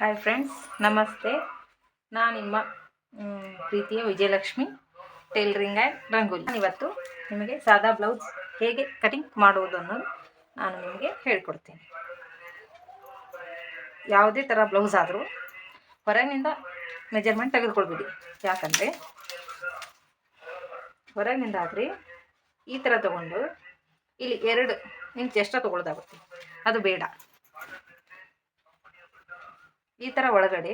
Hi friends ನಮಸ್ತೆ. ನಾನು ನಿಮ್ಮ ಪ್ರೀತಿಯ ವಿಜಯಲಕ್ಷ್ಮಿ, ಟೈಲರಿಂಗ್ ಆ್ಯಂಡ್ ರಂಗೋಲಿ. ಇವತ್ತು ನಿಮಗೆ ಸಾದಾ ಬ್ಲೌಸ್ ಹೇಗೆ ಕಟಿಂಗ್ ಮಾಡುವುದು ಅನ್ನೋದು ನಾನು ನಿಮಗೆ ಹೇಳ್ಕೊಡ್ತೀನಿ. ಯಾವುದೇ ಥರ ಬ್ಲೌಸ್ ಆದರೂ ಹೊರಗಿನಿಂದ ಮೆಜರ್ಮೆಂಟ್ ತೆಗೆದುಕೊಳ್ಬೇಡಿ. ಯಾಕಂದರೆ ಹೊರಗಿನಿಂದ ಆದರೆ ಈ ಥರ ತಗೊಂಡು ಇಲ್ಲಿ ಎರಡು ಇಂಚ್ ಎಷ್ಟೋ ತೊಗೊಳ್ಳೋದಾಗುತ್ತೆ. ಅದು ಬೇಡ. ಈ ಥರ ಒಳಗಡೆ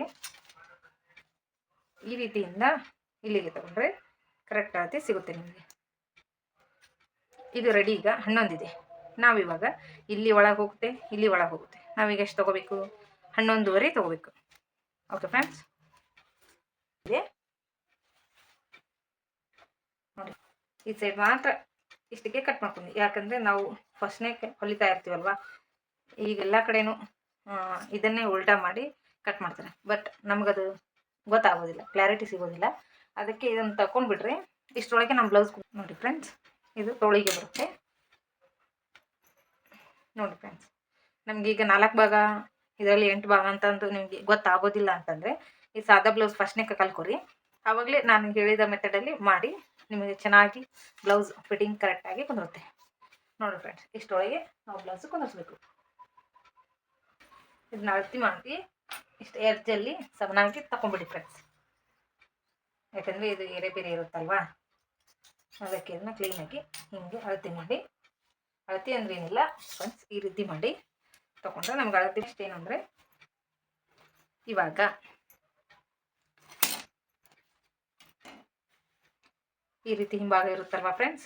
ಈ ರೀತಿಯಿಂದ ಇಲ್ಲಿಗೆ ತಗೊಂಡ್ರೆ ಕರೆಕ್ಟ್ ಆಗಿ ಸಿಗುತ್ತೆ ನಿಮಗೆ. ಇದು ರೆಡಿ ಈಗ ಹನ್ನೊಂದಿದೆ. ನಾವಿವಾಗ ಇಲ್ಲಿ ಒಳಗೆ ಹೋಗುತ್ತೆ, ಇಲ್ಲಿ ಒಳಗೆ ಹೋಗುತ್ತೆ. ನಾವೀಗ ಎಷ್ಟು ತಗೋಬೇಕು? ಹನ್ನೊಂದುವರೆ ತಗೋಬೇಕು. ಓಕೆ ಫ್ರೆಂಡ್ಸ್ ಇದೆ. ನೋಡಿ, ಈ ಸೈಡ್ ಮಾತ್ರ ಇಷ್ಟಕ್ಕೆ ಕಟ್ ಮಾಡ್ಕೊಂಡು. ಯಾಕಂದರೆ ನಾವು ಫಸ್ಟ್ನೇ ಹೊಲಿತಾ ಇರ್ತೀವಲ್ವಾ? ಈಗ ಎಲ್ಲ ಕಡೆನೂ ಇದನ್ನೇ ಉಲ್ಟಾ ಮಾಡಿ ಕಟ್ ಮಾಡ್ತಾರೆ. ಬಟ್ ನಮಗದು ಗೊತ್ತಾಗೋದಿಲ್ಲ ಕ್ಲಾರಿಟಿ ಸಿಗೋದಿಲ್ಲ. ಅದಕ್ಕೆ ಇದನ್ನು ತಗೊಂಡ್ಬಿಟ್ರೆ ಇಷ್ಟರೊಳಗೆ ನಮ್ಮ ಬ್ಲೌಸ್ ನೋಡಿ ಫ್ರೆಂಡ್ಸ್ ಇದು ತೋಳಿಗೆ ಬರುತ್ತೆ. ನೋಡಿ ಫ್ರೆಂಡ್ಸ್ ನಮ್ಗೆ ಈಗ ನಾಲ್ಕು ಭಾಗ, ಇದರಲ್ಲಿ ಎಂಟು ಭಾಗ ಅಂತಂದು ನಿಮಗೆ ಗೊತ್ತಾಗೋದಿಲ್ಲ ಅಂತಂದರೆ, ಈ ಸಾದಾ ಬ್ಲೌಸ್ ಫಸ್ಟ್ನೇ ಕಲ್ಕೊರಿ. ಆವಾಗಲೇ ನಾನು ಹೇಳಿದ ಮೆಥಡಲ್ಲಿ ಮಾಡಿ, ನಿಮಗೆ ಚೆನ್ನಾಗಿ ಬ್ಲೌಸ್ ಫಿಟ್ಟಿಂಗ್ ಕರೆಕ್ಟಾಗಿ ಕುಂದಿರುತ್ತೆ. ನೋಡಿ ಫ್ರೆಂಡ್ಸ್ ಇಷ್ಟರೊಳಗೆ ನಾವು ಬ್ಲೌಸ್ ಕುಂದಿರ್ಸ್ಬೇಕು. ಇದನ್ನ ಅಳತಿ ಮಾಡಿ. ಇಷ್ಟು ಎರ್ಜಲ್ಲಿ ಸಮನಾಗಿ ತಗೊಂಡ್ಬಿಡಿ ಫ್ರೆಂಡ್ಸ್ ಯಾಕಂದರೆ ಇದು ಏರೆ ಬೇರೆ ಇರುತ್ತಲ್ವಾ? ಅದಕ್ಕೆ ಇದನ್ನ ಕ್ಲೀನಾಗಿ ಹಿಂಗೆ ಅಳತಿ ಮಾಡಿ. ಅಳತಿ ಅಂದ್ರೆ ಏನಿಲ್ಲ ಫ್ರೆಂಡ್ಸ್ ಈ ರೀತಿ ಮಾಡಿ ತಗೊಂಡ್ರೆ ನಮ್ಗೆ ಅಳತಿ ಇಷ್ಟೇನು ಅಂದರೆ ಇವಾಗ ಈ ರೀತಿ ಹಿಂಭಾಗ ಇರುತ್ತಲ್ವಾ ಫ್ರೆಂಡ್ಸ್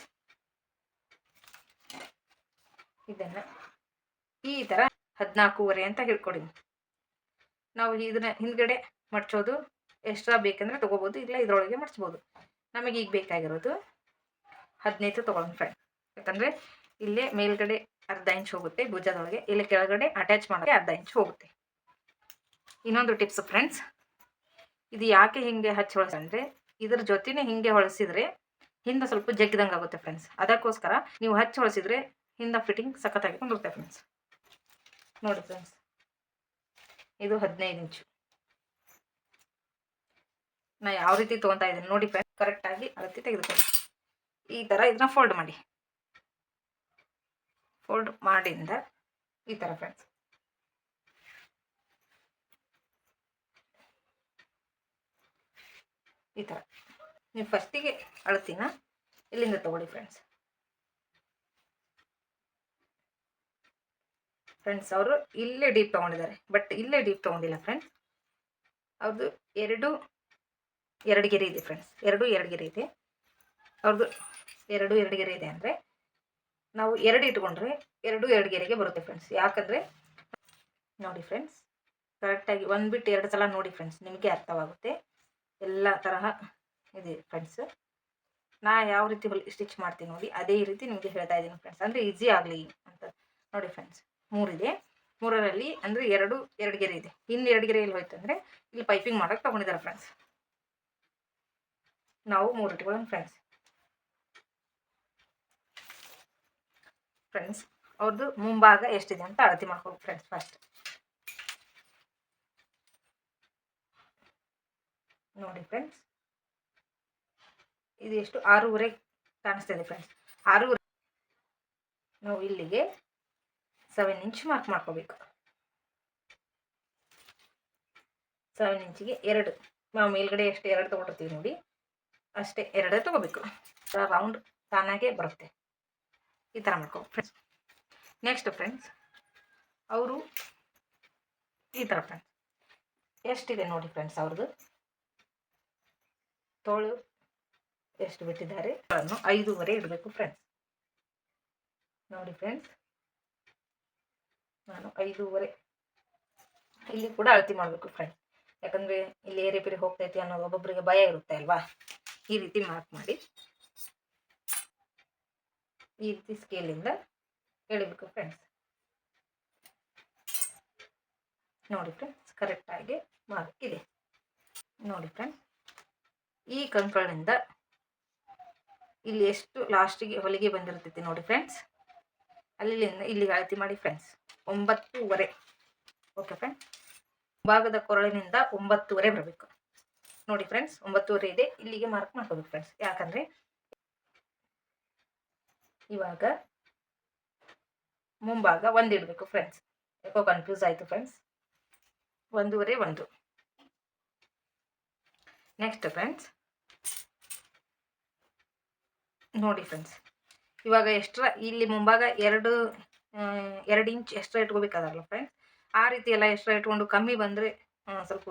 ಇದನ್ನು ಈ ಥರ ಹದಿನಾಲ್ಕೂವರೆ ಅಂತ ಹೇಳ್ಕೊಡಿ. ನಾವು ಇದನ್ನ ಹಿಂದ್ಗಡೆ ಮಡ್ಚೋದು ಎಕ್ಸ್ಟ್ರಾ ಬೇಕಂದ್ರೆ ತೊಗೋಬೋದು, ಇಲ್ಲ ಇದರೊಳಗೆ ಮಡ್ಚ್ಬೋದು ನಮಗೆ ಈಗ ಬೇಕಾಗಿರೋದು ಹದಿನೈದು ತೊಗೊಳ್ಳೋಣ ಫ್ರೆಂಡ್ ಯಾಕಂದರೆ ಇಲ್ಲೇ ಮೇಲ್ಗಡೆ ಅರ್ಧ ಇಂಚ್ ಹೋಗುತ್ತೆ, ಭುಜದೊಳಗೆ, ಇಲ್ಲಿ ಕೆಳಗಡೆ ಅಟ್ಯಾಚ್ ಮಾಡೋಕ್ಕೆ ಅರ್ಧ ಇಂಚ್ ಹೋಗುತ್ತೆ. ಇನ್ನೊಂದು ಟಿಪ್ಸ್ ಫ್ರೆಂಡ್ಸ್ ಇದು ಯಾಕೆ ಹಿಂಗೆ ಹಚ್ಚಿ ಹೊಳಸಂದ್ರೆ ಇದ್ರ ಜೊತೆನೇ ಹಿಂಗೆ ಹೊಳಸಿದ್ರೆ ಹಿಂದೆ ಸ್ವಲ್ಪ ಜಗ್ಗಿದಂಗೆ ಆಗುತ್ತೆ ಫ್ರೆಂಡ್ಸ್ ಅದಕ್ಕೋಸ್ಕರ ನೀವು ಹಚ್ಚಿ ಹೊಳಸಿದ್ರೆ ಹಿಂದೆ ಫಿಟ್ಟಿಂಗ್ ಸಖತ್ತಾಗಿ ಕುಂದಿರುತ್ತೆ ಫ್ರೆಂಡ್ಸ್ ನೋಡಿ ಫ್ರೆಂಡ್ಸ್ ಇದು ಹದಿನೈದು ಇಂಚು. ನಾ ಯಾವ ರೀತಿ ತೊಗೊತಾ ಇದ್ದೀನಿ ನೋಡಿ ಫ್ರೆಂಡ್ಸ್ ಕರೆಕ್ಟಾಗಿ ಅಳತೆ ತೆಗೆದುಕೊಳ್ಳಿ. ಈ ಥರ ಇದನ್ನ ಫೋಲ್ಡ್ ಮಾಡಿ. ಫೋಲ್ಡ್ ಮಾಡಿಂದ ಈ ಥರ ಫ್ರೆಂಡ್ಸ್. ಈ ಥರ ನೀವು ಫಸ್ಟಿಗೆ ಅಳತಿನ ಇಲ್ಲಿಂದ ತಗೊಳ್ಳಿ ಫ್ರೆಂಡ್ಸ್. ಫ್ರೆಂಡ್ಸ್ ಅವರು ಇಲ್ಲೇ ಡೀಪ್ ತೊಗೊಂಡಿದ್ದಾರೆ. ಬಟ್ ಇಲ್ಲೇ ಡೀಪ್ ತೊಗೊಂಡಿಲ್ಲ ಫ್ರೆಂಡ್ಸ್ ಅವ್ರದ್ದು ಎರಡು ಎರಡು ಗೆರೆ ಇದೆ ಫ್ರೆಂಡ್ಸ್ ಎರಡು ಎರಡು ಗೆರೆ ಇದೆ. ಅವ್ರದ್ದು ಎರಡು ಎರಡು ಗೆರೆ ಇದೆ ಅಂದರೆ ನಾವು ಎರಡು ಇಟ್ಕೊಂಡ್ರೆ ಎರಡು ಎರಡು ಗೆರೆಗೆ ಬರುತ್ತೆ ಫ್ರೆಂಡ್ಸ್ ಯಾಕಂದರೆ ನೋಡಿ ಫ್ರೆಂಡ್ಸ್ ಕರೆಕ್ಟಾಗಿ ಒಂದು ಬಿಟ್ಟು ಎರಡು ಸಲ ನೋಡಿ ಫ್ರೆಂಡ್ಸ್ ನಿಮಗೆ ಅರ್ಥವಾಗುತ್ತೆ. ಎಲ್ಲ ತರಹ ಇದೆ ಫ್ರೆಂಡ್ಸ್ ನಾ ಯಾವ ರೀತಿ ಹೊಲಿ ಸ್ಟಿಚ್ ಮಾಡ್ತೀನಿ ನೋಡಿ, ಅದೇ ರೀತಿ ನಿಮಗೆ ಹೇಳ್ತಾ ಇದ್ದೀನಿ ಫ್ರೆಂಡ್ಸ್ ಅಂದರೆ ಈಸಿ ಆಗಲಿ ಅಂತ. ನೋಡಿ ಫ್ರೆಂಡ್ಸ್ ಮೂರಿದೆ. ಮೂರರಲ್ಲಿ ಅಂದರೆ ಎರಡು ಎರಡು ಗೆರೆ ಇದೆ. ಇನ್ನು ಎರಡು ಗೆರೆ ಎಲ್ಲಿ ಹೋಯ್ತು ಅಂದರೆ ಇಲ್ಲಿ ಪೈಪಿಂಗ್ ಮಾಡೋಕೆ ತೊಗೊಂಡಿದ್ದಾರೆ ಫ್ರೆಂಡ್ಸ್ ನಾವು ಮೂರು ಇಟ್ಕೊಳ್ಳೋಣ ಫ್ರೆಂಡ್ಸ್ ಫ್ರೆಂಡ್ಸ್ ಅವ್ರದ್ದು ಮುಂಭಾಗ ಎಷ್ಟಿದೆ ಅಂತ ಅಳತೆ ಮಾಡ್ಕೊಳ್ಳಿ ಫ್ರೆಂಡ್ಸ್ ಫಸ್ಟ್ ನೋಡಿ ಫ್ರೆಂಡ್ಸ್ ಇದು ಎಷ್ಟು? ಆರೂವರೆ ಕಾಣಿಸ್ತಿದೆ ಫ್ರೆಂಡ್ಸ್ ಆರೂವರೆ. ನಾವು ಇಲ್ಲಿಗೆ ಸೆವೆನ್ ಇಂಚ್ ಮಾರ್ಕ್ ಮಾಡ್ಕೋಬೇಕು. ಸೆವೆನ್ ಇಂಚಿಗೆ ಎರಡು. ನಾವು ಮೇಲ್ಗಡೆ ಎಷ್ಟು ಎರಡು ತೊಗೊಂಡಿರ್ತೀವಿ ನೋಡಿ. ಅಷ್ಟೇ ಎರಡೇ ತೊಗೋಬೇಕು. ರೌಂಡ್ ತಾನಾಗೆ ಬರುತ್ತೆ. ಈ ಥರ ಮಾಡ್ಕೋ ಫ್ರೆಂಡ್ಸ್ ನೆಕ್ಸ್ಟ್ ಫ್ರೆಂಡ್ಸ್ ಅವರು ಈ ಥರ ಫ್ರೆಂಡ್ಸ್ ಎಷ್ಟಿದೆ ನೋಡಿ ಫ್ರೆಂಡ್ಸ್ ಅವ್ರದ್ದು? ತೋಳು ಎಷ್ಟು ಬಿಟ್ಟಿದ್ದಾರೆ? ಐದೂವರೆ ಇಡಬೇಕು ಫ್ರೆಂಡ್ಸ್ ನೋಡಿ ಫ್ರೆಂಡ್ಸ್ ನಾನು ಐದೂವರೆ. ಇಲ್ಲಿ ಕೂಡ ಅಳತಿ ಮಾಡಬೇಕು ಫ್ರೆಂಡ್ಸ್ ಯಾಕಂದರೆ ಇಲ್ಲಿ ಏರಿ ಪಿರಿ ಹೋಗ್ತೈತಿ ಅನ್ನೋ ಒಬ್ಬೊಬ್ಬರಿಗೆ ಭಯ ಇರುತ್ತೆ ಅಲ್ವಾ? ಈ ರೀತಿ ಮಾರ್ಕ್ ಮಾಡಿ. ಈ ರೀತಿ ಸ್ಕೇಲಿಂದ ಎಳಿಬೇಕು ಫ್ರೆಂಡ್ಸ್ ನೋಡಿ ಫ್ರೆಂಡ್ಸ್ ಕರೆಕ್ಟಾಗಿ ಮಾರ್ಕ್ ಇದೆ. ನೋಡಿ ಫ್ರೆಂಡ್ಸ್ ಈ ಕಂಕಳಿಂದ ಇಲ್ಲಿ ಎಷ್ಟು ಲಾಸ್ಟಿಗೆ ಹೊಲಿಗೆ ಬಂದಿರ್ತೈತಿ ನೋಡಿ ಫ್ರೆಂಡ್ಸ್ ಅಲ್ಲಿಂದ ಇಲ್ಲಿಗೆ ಅಳತಿ ಮಾಡಿ ಫ್ರೆಂಡ್ಸ್ ಒಂಬತ್ತೂವರೆ. ಓಕೆ ಫ್ರೆಂಡ್ಸ್ ಭಾಗದ ಕೊರಳಿನಿಂದ ಒಂಬತ್ತುವರೆ ಬರಬೇಕು. ನೋಡಿ ಫ್ರೆಂಡ್ಸ್ ಒಂಬತ್ತುವರೆ ಇದೆ. ಇಲ್ಲಿಗೆ ಮಾರ್ಕ್ ಮಾಡ್ಕೋಬೇಕು ಫ್ರೆಂಡ್ಸ್ ಯಾಕಂದರೆ ಇವಾಗ ಮುಂಭಾಗ ಒಂದು ಇಡಬೇಕು ಫ್ರೆಂಡ್ಸ್ ಯಾಕೋ ಕನ್ಫ್ಯೂಸ್ ಆಯಿತು ಫ್ರೆಂಡ್ಸ್ ಒಂದೂವರೆ, ಒಂದು. ನೆಕ್ಸ್ಟ್ ಫ್ರೆಂಡ್ಸ್ ನೋಡಿ ಫ್ರೆಂಡ್ಸ್ ಇವಾಗ ಎಕ್ಸ್ಟ್ರಾ ಇಲ್ಲಿ ಮುಂಭಾಗ ಎರಡು ಎರಡು ಇಂಚ್ ಎಕ್ಸ್ಟ್ರಾ ಇಟ್ಕೋಬೇಕಾದಲ್ಲ ಫ್ರೆಂಡ್ಸ್ ಆ ರೀತಿ ಎಲ್ಲ ಎಕ್ಸ್ಟ್ರಾ ಇಟ್ಕೊಂಡು ಕಮ್ಮಿ ಬಂದರೆ ಸ್ವಲ್ಪ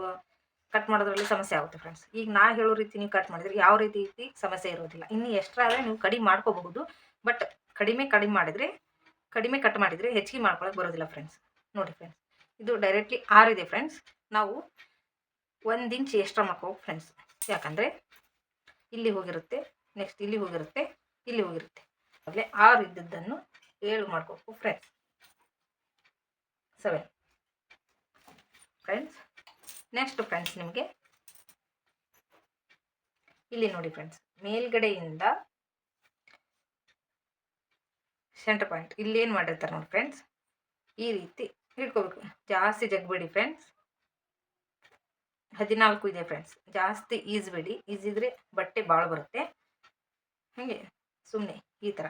ಕಟ್ ಮಾಡೋದ್ರಲ್ಲಿ ಸಮಸ್ಯೆ ಆಗುತ್ತೆ ಫ್ರೆಂಡ್ಸ್ ಈಗ ನಾ ಹೇಳೋ ರೀತಿ ನೀವು ಕಟ್ ಮಾಡಿದ್ರೆ ಯಾವ ರೀತಿ ರೀತಿ ಸಮಸ್ಯೆ ಇರೋದಿಲ್ಲ. ಇನ್ನು ಎಕ್ಸ್ಟ್ರಾ ಆದರೆ ನೀವು ಕಡಿಮೆ ಮಾಡ್ಕೋಬಹುದು. ಬಟ್ ಕಡಿಮೆ ಕಡಿಮೆ ಮಾಡಿದರೆ, ಕಡಿಮೆ ಕಟ್ ಮಾಡಿದರೆ ಹೆಚ್ಚಿಗೆ ಮಾಡ್ಕೊಳಕ್ಕೆ ಬರೋದಿಲ್ಲ ಫ್ರೆಂಡ್ಸ್ ನೋಡಿ ಫ್ರೆಂಡ್ಸ್ ಇದು ಡೈರೆಕ್ಟ್ಲಿ ಆರಿದೆ ಫ್ರೆಂಡ್ಸ್ ನಾವು ಒಂದು ಇಂಚ್ ಎಕ್ಸ್ಟ್ರಾ ಮಾಡ್ಕೋಬೇಕು ಫ್ರೆಂಡ್ಸ್ ಯಾಕಂದರೆ ಇಲ್ಲಿ ಹೋಗಿರುತ್ತೆ ನೆಕ್ಸ್ಟ್ ಇಲ್ಲಿ ಹೋಗಿರುತ್ತೆ ಇಲ್ಲಿ ಹೋಗಿರುತ್ತೆ. ಆಗಲೇ ಆರು ಇದ್ದದ್ದನ್ನು ಏಳು ಮಾಡ್ಕೋಬೇಕು friends seven friends next friends ನಿಮಗೆ. ಇಲ್ಲಿ ನೋಡಿ ಫ್ರೆಂಡ್ಸ್ ಮೇಲ್ಗಡೆಯಿಂದ ಸೆಂಟರ್ ಪಾಯಿಂಟ್ ಇಲ್ಲಿ ಏನು ಮಾಡಿರ್ತಾರೆ ನೋಡಿ ಫ್ರೆಂಡ್ಸ್ ಈ ರೀತಿ ಹಿಡ್ಕೋಬೇಕು. ಜಾಸ್ತಿ ಜಗ್ಬೇಡಿ ಫ್ರೆಂಡ್ಸ್ ಹದಿನಾಲ್ಕು ಇದೆ ಫ್ರೆಂಡ್ಸ್ ಜಾಸ್ತಿ ಈಜ್ಬೇಡಿ. ಈಜಿದ್ರೆ ಬಟ್ಟೆ ಭಾಳ ಬರುತ್ತೆ. ಹಾಗೆ ಸುಮ್ಮನೆ ಈ ಥರ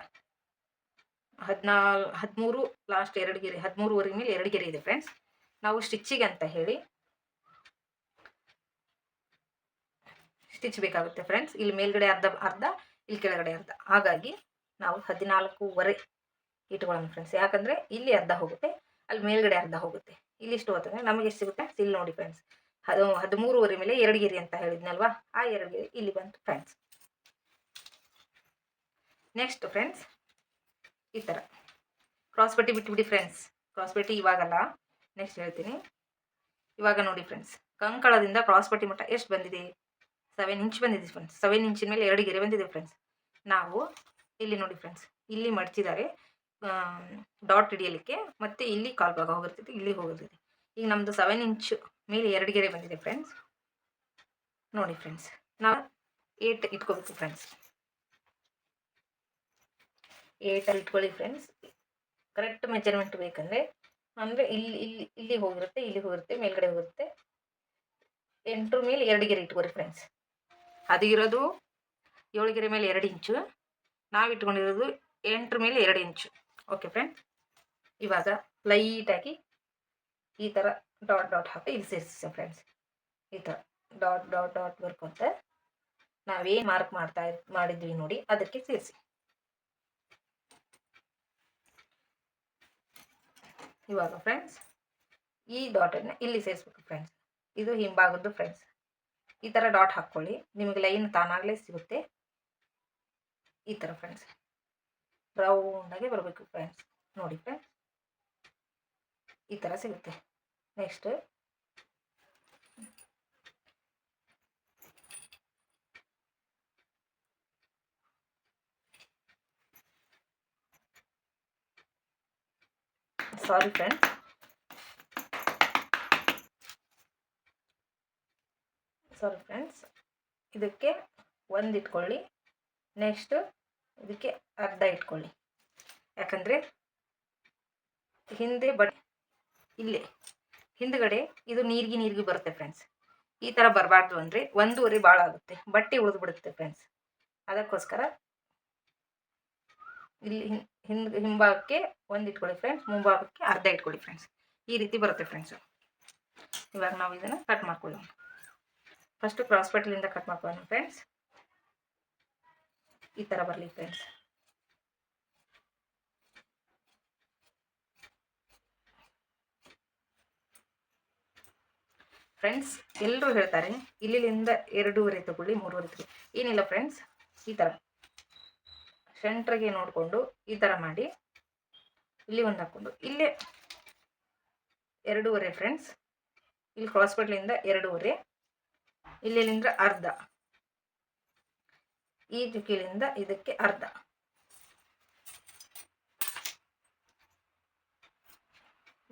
ಹದಿನಾಲ್, ಹದಿಮೂರು ಲಾಸ್ಟ್ ಎರಡು ಗೆರೆ ಹದಿಮೂರುವರೆ ಮೇಲೆ ಎರಡು ಗೆರೆ ಇದೆ ಫ್ರೆಂಡ್ಸ್ ನಾವು ಸ್ಟಿಚ್ಚಿಗೆ ಅಂತ ಹೇಳಿ ಸ್ಟಿಚ್ ಬೇಕಾಗುತ್ತೆ ಫ್ರೆಂಡ್ಸ್ ಇಲ್ಲಿ ಮೇಲ್ಗಡೆ ಅರ್ಧ ಅರ್ಧ, ಇಲ್ಲಿ ಕೆಳಗಡೆ ಅರ್ಧ. ಹಾಗಾಗಿ ನಾವು ಹದಿನಾಲ್ಕೂವರೆ ಇಟ್ಕೊಳ್ಳೋಣ ಫ್ರೆಂಡ್ಸ್ ಯಾಕಂದರೆ ಇಲ್ಲಿ ಅರ್ಧ ಹೋಗುತ್ತೆ, ಅಲ್ಲಿ ಮೇಲ್ಗಡೆ ಅರ್ಧ ಹೋಗುತ್ತೆ. ಇಲ್ಲಿ ಇಷ್ಟು ಹೋಗ್ತದೆ ನಮಗೆ ಎಷ್ಟು ಸಿಗುತ್ತೆ? ಇಲ್ಲಿ ನೋಡಿ ಫ್ರೆಂಡ್ಸ್ ಅದು ಹದಿಮೂರುವರೆ ಮೇಲೆ ಎರಡು ಗೆರೆ ಅಂತ ಹೇಳಿದ್ನಲ್ವಾ? ಆ ಎರಡು ಗೆರೆ ಇಲ್ಲಿ ಬಂತು ಫ್ರೆಂಡ್ಸ್ ನೆಕ್ಸ್ಟ್ ಫ್ರೆಂಡ್ಸ್ ಈ ಥರ ಕ್ರಾಸ್ ಬಿಟ್ಬಿಡಿ ಫ್ರೆಂಡ್ಸ್ ಕ್ರಾಸ್ ಇವಾಗಲ್ಲ. ನೆಕ್ಸ್ಟ್ ಹೇಳ್ತೀನಿ. ಇವಾಗ ನೋಡಿ ಫ್ರೆಂಡ್ಸ್ ಕಂಕಳದಿಂದ ಕ್ರಾಸ್ ಮಟ್ಟ ಎಷ್ಟು ಬಂದಿದೆ? ಸೆವೆನ್ ಇಂಚ್ ಬಂದಿದೆ ಫ್ರೆಂಡ್ಸ್ ಸೆವೆನ್ ಇಂಚಿನ ಮೇಲೆ ಎರಡು ಗೆರೆ ಬಂದಿದೆ ಫ್ರೆಂಡ್ಸ್ ನಾವು ಇಲ್ಲಿ ನೋಡಿ ಫ್ರೆಂಡ್ಸ್ ಇಲ್ಲಿ ಮಡ್ಚಿದ್ದಾರೆ. ಡಾಟ್ ಹಿಡಿಯಲಿಕ್ಕೆ. ಮತ್ತು ಇಲ್ಲಿ ಕಾಲ್ ಭಾಗ ಹೋಗಿರ್ತೈತಿ. ಇಲ್ಲಿ ಹೋಗಿರ್ತೈತಿ. ಈಗ ನಮ್ಮದು ಸೆವೆನ್ ಇಂಚ್ ಮೇಲೆ ಎರಡು ಗೆರೆ ಬಂದಿದೆ ಫ್ರೆಂಡ್ಸ್ ನೋಡಿ ಫ್ರೆಂಡ್ಸ್ ನಾವು ಏಟ್ ಇಟ್ಕೋಬೇಕು ಫ್ರೆಂಡ್ಸ್ ಏಟಲ್ಲಿ ಇಟ್ಕೊಳ್ಳಿ ಫ್ರೆಂಡ್ಸ್ ಕರೆಕ್ಟ್ ಮೆಜರ್ಮೆಂಟ್ ಬೇಕಂದರೆ, ಅಂದರೆ ಇಲ್ಲಿ ಇಲ್ಲಿ ಇಲ್ಲಿ ಹೋಗಿರುತ್ತೆ ಇಲ್ಲಿ ಹೋಗಿರುತ್ತೆ, ಮೇಲ್ಗಡೆ ಹೋಗುತ್ತೆ ಎಂಟ್ರ ಮೇಲೆ ಎರಡು ಗೆರೆ ಇಟ್ಕೊಳ್ಳಿ ಫ್ರೆಂಡ್ಸ್ ಅದು ಇರೋದು ಏಳು ಗೆರೆ ಮೇಲೆ ಎರಡು ಇಂಚು, ನಾವು ಇಟ್ಕೊಂಡಿರೋದು ಎಂಟ್ರ ಮೇಲೆ ಎರಡು ಇಂಚು. ಓಕೆ ಫ್ರೆಂಡ್ಸ್ ಇವಾಗ ಲೈಟಾಗಿ ಈ ಥರ ಡಾಟ್ ಡಾಟ್ ಹಾಕಿ ಇಲ್ಲಿ ಸೇರಿಸಿ ಫ್ರೆಂಡ್ಸ್ ಈ ಥರ ಡಾಟ್ ಡಾಟ್ ಡಾಟ್ ಬರ್ಕೊಂತ ನಾವೇನು ಮಾರ್ಕ್ ಮಾಡ್ತಾ, ಮಾಡಿದ್ವಿ ನೋಡಿ, ಅದಕ್ಕೆ ಸೇರಿಸಿ. ಇವಾಗ ಫ್ರೆಂಡ್ಸ್ ಈ ಡಾಟನ್ನು ಇಲ್ಲಿ ಸೇರಿಸ್ಬೇಕು ಫ್ರೆಂಡ್ಸ್ ಇದು ಹಿಂಭಾಗದ್ದು ಫ್ರೆಂಡ್ಸ್ ಈ ಥರ ಡಾಟ್ ಹಾಕ್ಕೊಳ್ಳಿ. ನಿಮಗೆ ಲೈನ್ ತಾನಾಗಲೇ ಸಿಗುತ್ತೆ. ಈ ಥರ ಫ್ರೆಂಡ್ಸ್ ರೌಂಡಾಗಿ ಬರಬೇಕು ಫ್ರೆಂಡ್ಸ್ ನೋಡಿ ಫ್ರೆಂಡ್ಸ್ ಈ ಥರ ಸಿಗುತ್ತೆ. Next sorry friends sorry friends ಇದಕ್ಕೆ ಒಂದು ಇಟ್ಕೊಳ್ಳಿ. ನೆಕ್ಸ್ಟ್ ಇದಕ್ಕೆ ಅರ್ಧ ಇಟ್ಕೊಳ್ಳಿ. ಯಾಕಂದರೆ ಹಿಂದೆ ಬಟ್ ಇಲ್ಲೇ ಹಿಂದ್ಗಡೆ ಇದು ನೀರಿಗೆ ನೀರಿಗೆ ಬರುತ್ತೆ ಫ್ರೆಂಡ್ಸ್ ಈ ಥರ ಬರಬಾರ್ದು ಅಂದರೆ ಒಂದೂವರೆ ಭಾಳ ಆಗುತ್ತೆ. ಬಟ್ಟೆ ಉಳಿದು ಬಿಡುತ್ತೆ ಫ್ರೆಂಡ್ಸ್ ಅದಕ್ಕೋಸ್ಕರ ಇಲ್ಲಿ ಹಿಂದ್, ಹಿಂಭಾಗಕ್ಕೆ ಒಂದು ಇಟ್ಕೊಳ್ಳಿ ಫ್ರೆಂಡ್ಸ್ ಮುಂಭಾಗಕ್ಕೆ ಅರ್ಧ ಇಟ್ಕೊಳ್ಳಿ ಫ್ರೆಂಡ್ಸ್ ಈ ರೀತಿ ಬರುತ್ತೆ ಫ್ರೆಂಡ್ಸ್ ಇವಾಗ ನಾವು ಇದನ್ನು ಕಟ್ ಮಾಡ್ಕೊಳ್ಳೋಣ. ಫಸ್ಟು ಕ್ರಾಸ್ ಪೆಟ್ಲಿಂದ ಕಟ್ ಮಾಡ್ಕೊಳ್ಳೋಣ ಫ್ರೆಂಡ್ಸ್ ಈ ಥರ ಬರಲಿ ಫ್ರೆಂಡ್ಸ್ ಫ್ರೆಂಡ್ಸ್ ಎಲ್ಲರೂ ಹೇಳ್ತಾರೆ ಇಲ್ಲಿಂದ ಎರಡೂವರೆ ತಗೊಳ್ಳಿ, ಮೂರುವರೆ ತಗೊಳ್ಳಿ. ಏನಿಲ್ಲ ಫ್ರೆಂಡ್ಸ್ ಈ ಥರ ಸೆಂಟ್ರಿಗೆ ನೋಡಿಕೊಂಡು ಈ ಥರ ಮಾಡಿ. ಇಲ್ಲಿ ಒಂದು ಹಾಕ್ಕೊಂಡು ಇಲ್ಲೇ ಎರಡೂವರೆ ಫ್ರೆಂಡ್ಸ್ ಇಲ್ಲಿ ಹಾಸ್ಪಿಟ್ಲಿಂದ ಎರಡೂವರೆ. ಇಲ್ಲಿಂದ ಅರ್ಧ. ಈ ದಿಕ್ಕಿಲಿಂದ ಇದಕ್ಕೆ ಅರ್ಧ.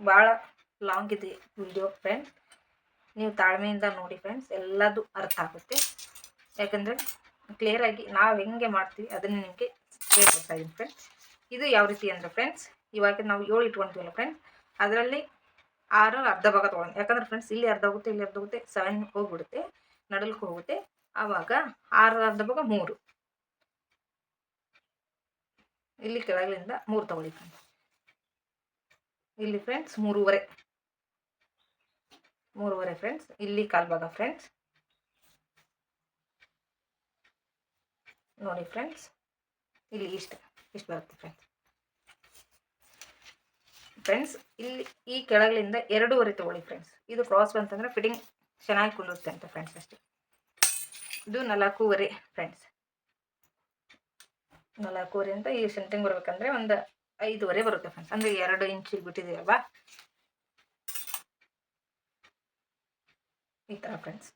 ಭಾಳ ಲಾಂಗ್ ಇದೆ ವಿಡಿಯೋ ಫ್ರೆಂಡ್ಸ್ ನೀವು ತಾಳ್ಮೆಯಿಂದ ನೋಡಿ ಫ್ರೆಂಡ್ಸ್ ಎಲ್ಲದು ಅರ್ಥ ಆಗುತ್ತೆ. ಯಾಕಂದರೆ ಕ್ಲಿಯರಾಗಿ ನಾವು ಹೆಂಗೆ ಮಾಡ್ತೀವಿ, ಅದನ್ನು ನಿಮಗೆ ಹೇಳ್ಕೊಡ್ತಾ ಇದ್ದೀನಿ ಫ್ರೆಂಡ್ಸ್ ಇದು ಯಾವ ರೀತಿ ಅಂದರೆ ಫ್ರೆಂಡ್ಸ್ ಇವಾಗ ನಾವು ಏಳು ಇಟ್ಕೊತೀವಲ್ಲ ಫ್ರೆಂಡ್ಸ್ ಅದರಲ್ಲಿ ಆರು ಅರ್ಧ ಭಾಗ ತೊಗೊಂಡು ಯಾಕಂದ್ರೆ ಫ್ರೆಂಡ್ಸ್ ಇಲ್ಲಿ ಅರ್ಧ ಹೋಗುತ್ತೆ, ಇಲ್ಲಿ ಅರ್ಧ ಹೋಗುತ್ತೆ ಸೆವೆನ್ ಹೋಗ್ಬಿಡುತ್ತೆ, ನಡಲ್ಕು ಹೋಗುತ್ತೆ, ಆವಾಗ ಆರು ಅರ್ಧ ಭಾಗ ಮೂರು. ಇಲ್ಲಿ ಕೆಳಗಿಂದ ಮೂರು ತಗೊಳ್ಳಿ ಫ್ರೆಂಡ್ಸ್ ಇಲ್ಲಿ ಫ್ರೆಂಡ್ಸ್ ಮೂರುವರೆ. ಮೂರುವರೆ ಫ್ರೆಂಡ್ಸ್ ಇಲ್ಲಿ ಕಾಲು ಭಾಗ ಫ್ರೆಂಡ್ಸ್ ನೋಡಿ ಫ್ರೆಂಡ್ಸ್ ಇಲ್ಲಿ ಇಷ್ಟು ಇಷ್ಟು ಬರುತ್ತೆ ಫ್ರೆಂಡ್ಸ್ ಫ್ರೆಂಡ್ಸ್ ಇಲ್ಲಿ ಈ ಕೆಳಗಲಿಂದ ಎರಡೂವರೆ ತಗೊಳ್ಳಿ ಫ್ರೆಂಡ್ಸ್ ಇದು ಕ್ರಾಸ್ ಬಂತಂದ್ರೆ ಫಿಟ್ಟಿಂಗ್ ಚೆನ್ನಾಗಿ ಕುಳ್ಳುತ್ತೆ ಅಂತ ಫ್ರೆಂಡ್ಸ್ ಅಷ್ಟೇ. ಇದು ನಾಲ್ಕೂವರೆ ಫ್ರೆಂಡ್ಸ್ ನಾಲ್ಕೂವರೆ ಅಂತ ಈ ಸೆಂಟಿಂಗ್ ಬರ್ಬೇಕಂದ್ರೆ ಒಂದು ಐದುವರೆ ಬರುತ್ತೆ ಫ್ರೆಂಡ್ಸ್ ಅಂದರೆ ಎರಡು ಇಂಚಿಗೆ ಬಿಟ್ಟಿದ್ದೀವಲ್ವಾ ಈ ಥರ ಫ್ರೆಂಡ್ಸ್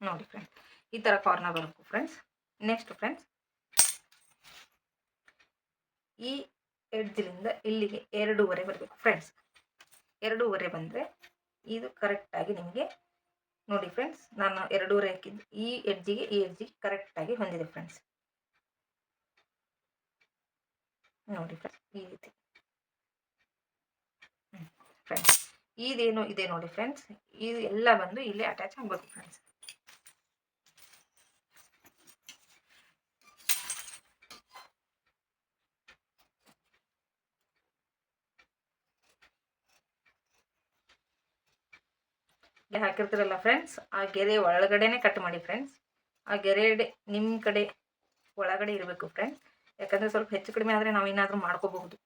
ನೋಡಿ ಫ್ರೆಂಡ್ಸ್ ಈ ಥರ ಕಾರ್ನರ್ ಬರಬೇಕು ಫ್ರೆಂಡ್ಸ್ ನೆಕ್ಸ್ಟ್ ಫ್ರೆಂಡ್ಸ್ ಈ ಎಡ್ಜ್ಲಿಂದ ಇಲ್ಲಿಗೆ ಎರಡೂವರೆ ಬರಬೇಕು ಫ್ರೆಂಡ್ಸ್ ಎರಡೂವರೆ ಬಂದರೆ ಇದು ಕರೆಕ್ಟಾಗಿ ನಿಮಗೆ ನೋಡಿ ಫ್ರೆಂಡ್ಸ್ ನಾನು ಎರಡೂವರೆ ಹಾಕಿದ್ದು. ಈ ಎಡ್ಜಿಗೆ ಈ ಎಡ್ಜಿಗೆ ಕರೆಕ್ಟಾಗಿ ಹೊಂದಿದೆ ಫ್ರೆಂಡ್ಸ್ ನೋಡಿ ಫ್ರೆಂಡ್ಸ್ ಈ ರೀತಿ. ಫ್ರೆಂಡ್ಸ್ ಇದೇನು ಇದೆ ನೋಡಿ ಫ್ರೆಂಡ್ಸ್ ಇದು ಎಲ್ಲ ಬಂದು ಇಲ್ಲಿ ಅಟ್ಯಾಚ್ ಆಗ್ಬೋದು ಫ್ರೆಂಡ್ಸ್ ಹಾಕಿರ್ತೀರಲ್ಲ ಫ್ರೆಂಡ್ಸ್ ಆ ಗೆರೆ ಒಳಗಡೆನೆ ಕಟ್ ಮಾಡಿ ಫ್ರೆಂಡ್ಸ್ ಆ ಗೆರೆ ನಿಮ್ಮ ಕಡೆ ಒಳಗಡೆ ಇರಬೇಕು ಫ್ರೆಂಡ್ಸ್ ಯಾಕಂದರೆ ಸ್ವಲ್ಪ ಹೆಚ್ಚು ಕಡಿಮೆ ಆದರೆ ನಾವು ಏನಾದರೂ ಮಾಡ್ಕೋಬಹುದು.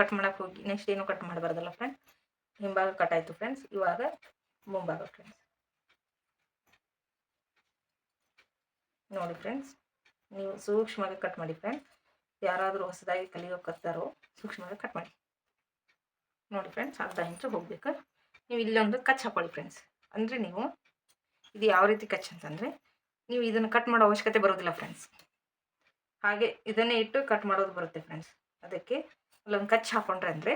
ಕಟ್ ಮಾಡೋಕೆ ಹೋಗಿ ನೆಕ್ಸ್ಟ್ ಏನೂ ಕಟ್ ಮಾಡಬಾರ್ದಲ್ಲ ಫ್ರೆಂಡ್ಸ್ ಹಿಂಭಾಗ ಕಟ್ ಆಯಿತು ಫ್ರೆಂಡ್ಸ್ ಇವಾಗ ಮುಂಭಾಗ ಫ್ರೆಂಡ್ಸ್ ನೋಡಿ ಫ್ರೆಂಡ್ಸ್ ನೀವು ಸೂಕ್ಷ್ಮವಾಗಿ ಕಟ್ ಮಾಡಿ ಫ್ರೆಂಡ್ಸ್ ಯಾರಾದರೂ ಹೊಸದಾಗಿ ಕಲಿಯೋಕತ್ತಾರೋ ಸೂಕ್ಷ್ಮವಾಗಿ ಕಟ್ ಮಾಡಿ. ನೋಡಿ ಫ್ರೆಂಡ್ಸ್ ಅರ್ಧ ಇಂಚು ಹೋಗ್ಬೇಕು? ನೀವು ಇಲ್ಲೊಂದು ಕಚ್ ಹಾಕೊಳ್ಳಿ ಫ್ರೆಂಡ್ಸ್ ಅಂದರೆ ನೀವು ಇದು ಯಾವ ರೀತಿ ಕಚ್ ಅಂತಂದರೆ ನೀವು ಇದನ್ನು ಕಟ್ ಮಾಡೋ ಅವಶ್ಯಕತೆ ಬರೋದಿಲ್ಲ ಫ್ರೆಂಡ್ಸ್ ಹಾಗೆ ಇದನ್ನೇ ಇಟ್ಟು ಕಟ್ ಮಾಡೋದು ಬರುತ್ತೆ ಫ್ರೆಂಡ್ಸ್ ಅದಕ್ಕೆ ಅಲ್ಲೊಂದು ಕಚ್ ಹಾಕೊಂಡ್ರೆ ಅಂದರೆ